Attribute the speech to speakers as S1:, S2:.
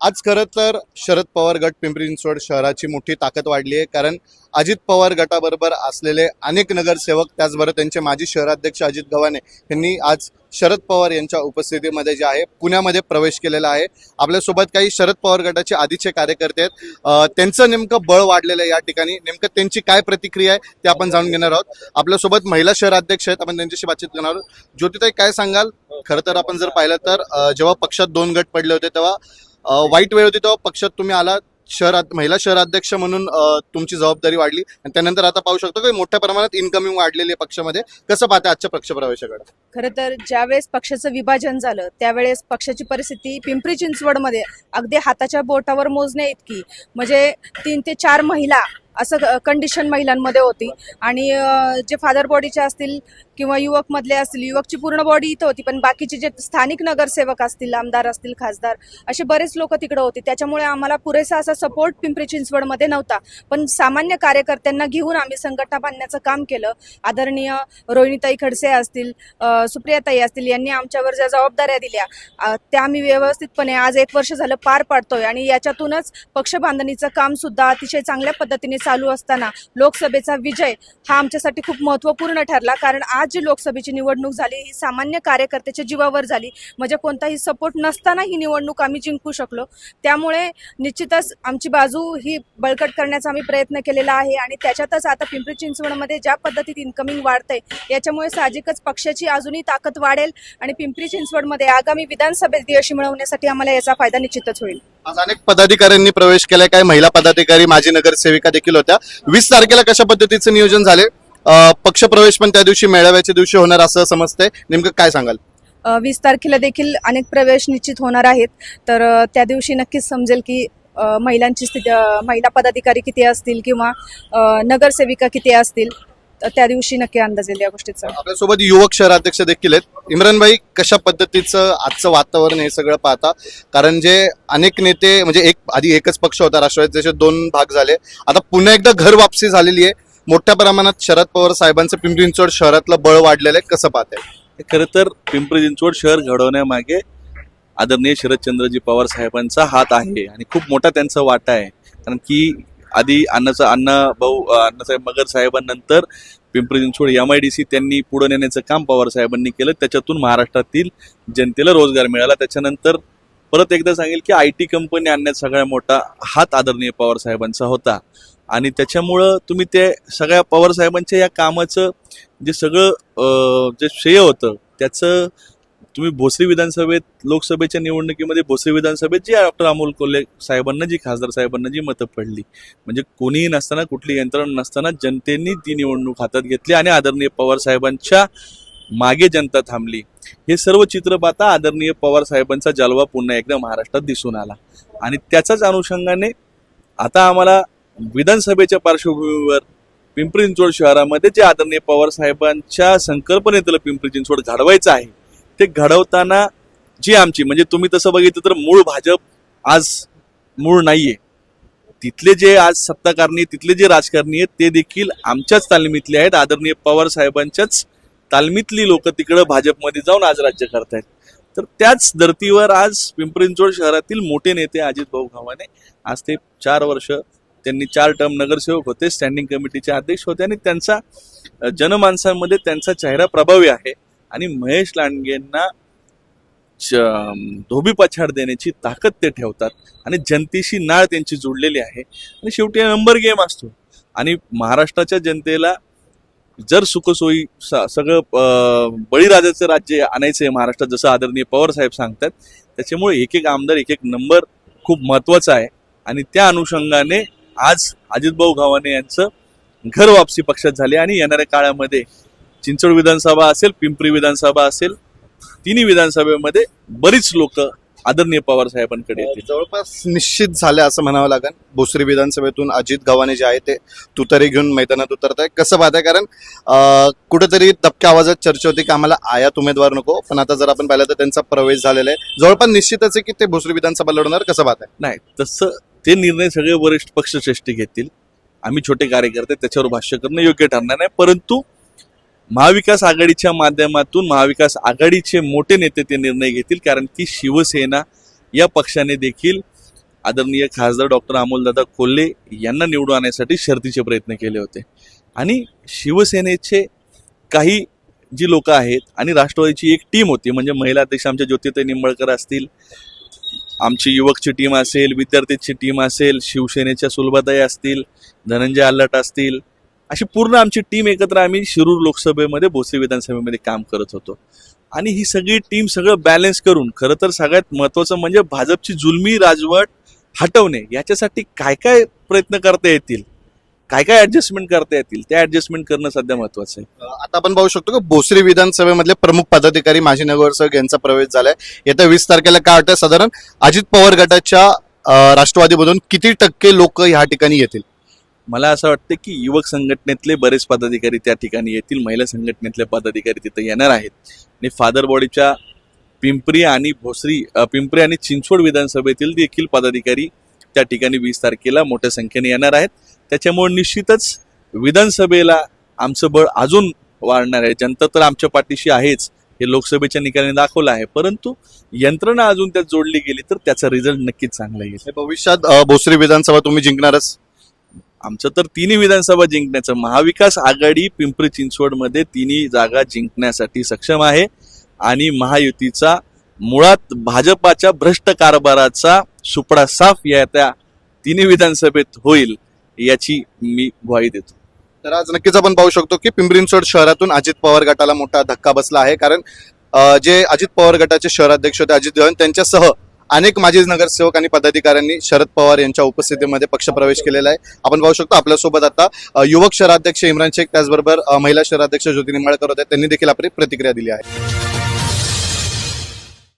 S1: आज खरं तर शरद पवार गट पिंपरी चिंचवड शहराची मोठी ताकद वाढली आहे कारण अजित पवार गटाबरोबर असलेले अनेक नगरसेवक त्याचबरोबर त्यांचे माजी शहराध्यक्ष अजित गव्हाणे यांनी आज शरद पवार यांच्या उपस्थितीमध्ये जे आहे पुण्यामध्ये प्रवेश केलेला आहे. आपल्यासोबत काही शरद पवार गटाचे आधीचे कार्यकर्ते आहेत. त्यांचं नेमकं बळ वाढलेलं आहे या ठिकाणी. नेमकं त्यांची काय प्रतिक्रिया आहे ते आपण जाणून घेणार आहोत. आपल्यासोबत महिला शहराध्यक्ष आहेत आपण त्यांच्याशी बातचीत करणार आहोत. ज्योतिताई काय सांगाल? खरं तर आपण जर पाहिलं तर जेव्हा पक्षात दोन गट पडले होते तेव्हा वाईट वेळ होती तेव्हा पक्षात तुम्ही आला. शहरात महिला शहराध्यक्ष म्हणून तुमची जबाबदारी वाढली. आणि त्यानंतर आता पाहू शकतो की मोठ्या प्रमाणात इन्कमिंग वाढलेली आहे पक्षामध्ये. कसं पाहता आजच्या पक्षप्रवेशाकडे?
S2: खरं तर ज्यावेळेस पक्षाचं विभाजन झालं त्यावेळेस पक्षाची परिस्थिती पिंपरी चिंचवडमध्ये अगदी हाताच्या बोटावर मोजण्या इतकी. म्हणजे तीन ते चार महिला असं कंडिशन महिलांमध्ये होती. आणि जे फादर बॉडीचे असतील किंवा युवक मधले असतील युवकची पूर्ण बॉडी इथं होती पण बाकीचे जे स्थानिक नगरसेवक असतील आमदार असतील खासदार असे बरेच लोक तिकडे होते. त्याच्यामुळे आम्हाला पुरेसा असा सपोर्ट पिंपरी चिंचवडमध्ये नव्हता. पण सामान्य कार्यकर्त्यांना घेऊन आम्ही संघटना बांधण्याचं काम केलं. आदरणीय रोहिणीताई खडसे असतील सुप्रियाताई असतील यांनी आमच्यावर ज्या जबाबदाऱ्या दिल्या त्या आम्ही व्यवस्थितपणे आज एक वर्ष झालं पार पाडतोय. आणि याच्यातूनच पक्ष बांधणीचं काम सुद्धा अतिशय चांगल्या पद्धतीने चालू असताना लोकसभेचा विजय हा आमच्यासाठी खूप महत्त्वपूर्ण ठरला. कारण आज जी लोकसभेची निवडणूक झाली ही सामान्य कार्यकर्त्याच्या जीवावर झाली. म्हणजे कोणताही सपोर्ट नसताना ही निवडणूक आम्ही जिंकू शकलो. त्यामुळे निश्चितच आमची बाजू ही बळकट करण्याचा आम्ही प्रयत्न केलेला आहे आणि त्याच्यातच आता पिंपरी चिंचवडमध्ये ज्या पद्धतीत इन्कमिंग वाढतंय याच्यामुळे साहजिकच पक्षाची अजूनही ताकद वाढेल आणि पिंपरी चिंचवडमध्ये आगामी विधानसभेत यश मिळवण्यासाठी आम्हाला याचा फायदा निश्चितच होईल.
S1: आज अनेक पदाधिकाऱ्यांनी प्रवेश केलाय. काही महिला पदाधिकारी माजी नगरसेविका देखील होत्या. वीस तारखेला कशा पद्धतीचं नियोजन झाले पक्षप्रवेश पण त्या दिवशी मेळाव्याच्या दिवशी होणार असं समजतंय. नेमकं काय सांगाल?
S2: वीस तारखेला देखील अनेक प्रवेश निश्चित होणार आहेत. तर त्या दिवशी नक्कीच समजेल की महिलांची स्थिती महिला पदाधिकारी किती असतील किंवा नगरसेविका किती असतील. तर त्या दिवशी नक्की अंदाज येईल या गोष्टीचा.
S1: आपल्यासोबत युवक शहराध्यक्ष देखील आहेत. इम्रान भाई कशा पद्धतीचं आजचं वातावरण हे सगळं पाहता? कारण जे अनेक नेते म्हणजे एक आधी एकच पक्ष होता राष्ट्रवादी त्याचे दोन भाग झाले. आता पुन्हा एकदा घर वापसी झालेली आहे. मोठ्या प्रमाणात शरद पवार साहेबांचं पिंपरी चिंचवड शहरातलं बळ वाढलेलं आहे. कसं पाहताय?
S3: खरं तर पिंपरी चिंचवड शहर घडवण्यामागे आदरणीय शरदचंद्रजी पवार साहेबांचा हात आहे आणि खूप मोठा त्यांचा वाटा आहे. कारण की आधी अण्णाचा अण्णा भाऊ Annasaheb Magar साहेबांनंतर Pimpri Chinchwad M I D C त्यांनी पुढे नेण्याचं काम पवार साहेबांनी केलं. त्याच्यातून महाराष्ट्रातील जनतेला रोजगार मिळाला. त्याच्यानंतर परत एकदा सांगेल की आय टी कंपनी आणण्यात सगळ्यात मोठा हात आदरणीय पवार साहेबांचा होता. आणि त्याच्यामुळं तुम्ही ते सगळ्या पवार साहेबांच्या या कामाचं जे सगळं जे श्रेय होतं त्याचं तुम्ही भोसरी विधानसभेत लोकसभेच्या निवडणुकीमध्ये भोसरी विधानसभेत जी डॉक्टर अमोल कोल्हे साहेबांना जी खासदार साहेबांना जी मतं पडली म्हणजे कोणीही नसताना कुठली यंत्रणा नसताना जनतेने ती निवडणूक हातात घेतली आणि आदरणीय पवार साहेबांच्या मागे जनता थांबली. हे सर्व चित्र पाहता आदरणीय पवार साहेबांचा जलवा पुन्हा एकदा महाराष्ट्रात दिसून आला. आणि त्याच्याच अनुषंगाने आता आम्हाला विधानसभेच्या पार्श्वभूमीवर पिंपरी चिंचवड शहरामध्ये जे आदरणीय पवार साहेबांच्या संकल्पनेतलं पिंपरी चिंचवड घडवायचं आहे ते घडवताना जी आमची म्हणजे तुम्ही तसं बघितलं तर मूळ भाजप आज मूळ नाहीये. तिथले जे आज सत्ताकारणी तिथले जे राजकारणी आहेत ते देखील आमच्याच तालमीतले आहेत. आदरणीय पवार साहेबांच्याच तालमीतली लोक तिकडं भाजपमध्ये जाऊन आज राज्य करतायत. तर त्याच धर्तीवर आज पिंपरी चिंचवड शहरातील मोठे नेते अजित भाऊ गव्हाणे आज ते चार वर्ष त्यांनी चार टर्म नगरसेवक होते स्टँडिंग कमिटीचे अध्यक्ष होते आणि त्यांचा जनमानसांमध्ये त्यांचा चेहरा प्रभावी आहे. आणि महेश लांडगेंना च- धोबी पछाड देण्याची ताकद ते ठेवतात आणि जनतेशी नाळ त्यांची जोडलेली आहे. आणि शेवटी नंबर गेम असतो. आणि महाराष्ट्राच्या जनतेला जर सुखसोयी सगळं बळीराजाचं राज्य आणायचं आहे महाराष्ट्रात जसं आदरणीय पवार साहेब सांगतात त्याच्यामुळे एक एक आमदार एक एक नंबर खूप महत्त्वाचा आहे. आणि त्या अनुषंगाने आज अजितभाऊ गव्हाणे यांचं घर वापसी पक्षात झाली आणि येणाऱ्या काळामध्ये चिंचवड विधानसभा असेल पिंपरी विधानसभा असेल तिन्ही विधानसभेमध्ये बरीच लोक आदरणीय पवार साहेबांकडे
S1: जवळपास निश्चित झालं असं म्हणावं लागेल. भोसरी विधानसभेतून अजित गव्हाणे जे आहे ते तुतारी घेऊन मैदानात उतरत आहे कसं पाहताय? कारण अं, कुठेतरी दबक्या आवाजात चर्चा होती की आम्हाला आयात उमेदवार नको. पण आता जर आपण पाहिलं तर त्यांचा प्रवेश झालेला आहे. जवळपास निश्चितच आहे की ते भोसरी विधानसभा लढवणार. कसं पाहताय?
S3: नाही तसं ते निर्णय सगळे वरिष्ठ पक्षश्रेष्ठी घेतील. आम्ही छोटे कार्यकर्ते त्याच्यावर भाष्य करणं योग्य ठरणार नाही. परंतु महाविकास आघाडीच्या माध्यमातून महाविकास आघाडीचे मोठे नेते ते निर्णय घेतील. कारण की शिवसेना या पक्षाने देखील आदरणीय खासदार डॉक्टर अमोलदादा कोल्हे यांना निवडून आणण्यासाठी शर्तीचे प्रयत्न केले होते. आणि शिवसेनेचे काही जी लोक आहेत आणि राष्ट्रवादीची एक टीम होती म्हणजे महिला अध्यक्ष आमच्या ज्योतिताई निंबळकर असतील आमची युवकची टीम असेल विद्यार्थीची टीम असेल शिवसेनेच्या सुलभाताई असतील धनंजय आल्लट असतील अशी पूर्ण आमची टीम एकत्र आम्ही शिरूर लोकसभेमध्ये भोसरी विधानसभेमध्ये काम करत होतो. आणि ही सगळी टीम सगळं बॅलन्स करून खरं तर सगळ्यात महत्वाचं म्हणजे भाजपची जुलमी राजवट हटवणे याच्यासाठी काय काय प्रयत्न करता येतील? काय काय ऍडजस्टमेंट करता येतील? त्या ऍडजस्टमेंट करणं सध्या महत्वाचं आहे.
S1: आता आपण पाहू शकतो की भोसरी विधानसभेमधले प्रमुख पदाधिकारी माजी नगरसेवक यांचा प्रवेश झालाय. येत्या वीस तारखेला काय वाटतं? साधारण अजित पवार गटाच्या राष्ट्रवादीमधून किती टक्के लोक ह्या ठिकाणी येतील?
S3: मला असं वाटतं की युवक संघटनेतले बरेच पदाधिकारी त्या ठिकाणी येतील. महिला संघटनेतले पदाधिकारी तिथे येणार आहेत. आणि फादर बॉडीच्या पिंपरी आणि भोसरी पिंपरी आणि चिंचवड विधानसभेतील देखील पदाधिकारी त्या ठिकाणी वीस तारखेला मोठ्या संख्येने येणार आहेत. त्याच्यामुळे निश्चितच विधानसभेला आमचं बळ अजून वाढणार आहे. जनता तर आमच्या पाठीशी आहेच हे लोकसभेच्या निकालाने दाखवलं आहे. परंतु यंत्रणा अजून त्यात जोडली गेली तर त्याचा रिझल्ट नक्कीच चांगला येईल.
S1: भविष्यात भोसरी विधानसभा तुम्ही जिंकणारच.
S3: आमचं तर तिन्ही विधानसभा जिंकण्याचं. महाविकास आघाडी पिंपरी चिंचवडमध्ये तिन्ही जागा जिंकण्यासाठी सक्षम आहे. आणि महायुतीचा मुळात भाजपाच्या भ्रष्ट कारभाराचा सुपडा साफ या त्या तिन्ही विधानसभेत होईल. याची मी ग्वाही देतो.
S1: तर आज नक्कीच आपण पाहू शकतो की पिंपरी शहरातून अजित पवार गटाला मोठा धक्का बसला आहे. कारण जे अजित पवार गटाचे शहराध्यक्ष होते अजित गव्हाण त्यांच्यासह अनेक माजी नगरसेवक आणि पदाधिकाऱ्यांनी शरद पवार यांच्या उपस्थितीमध्ये पक्षप्रवेश केलेला आहे. आपण पाहू शकतो आपल्यासोबत आता युवक शहराध्यक्ष इम्रान शेख त्याचबरोबर महिला शहराध्यक्ष ज्योती निंबाळकर होत्या त्यांनी देखील आपली प्रतिक्रिया दिली आहे.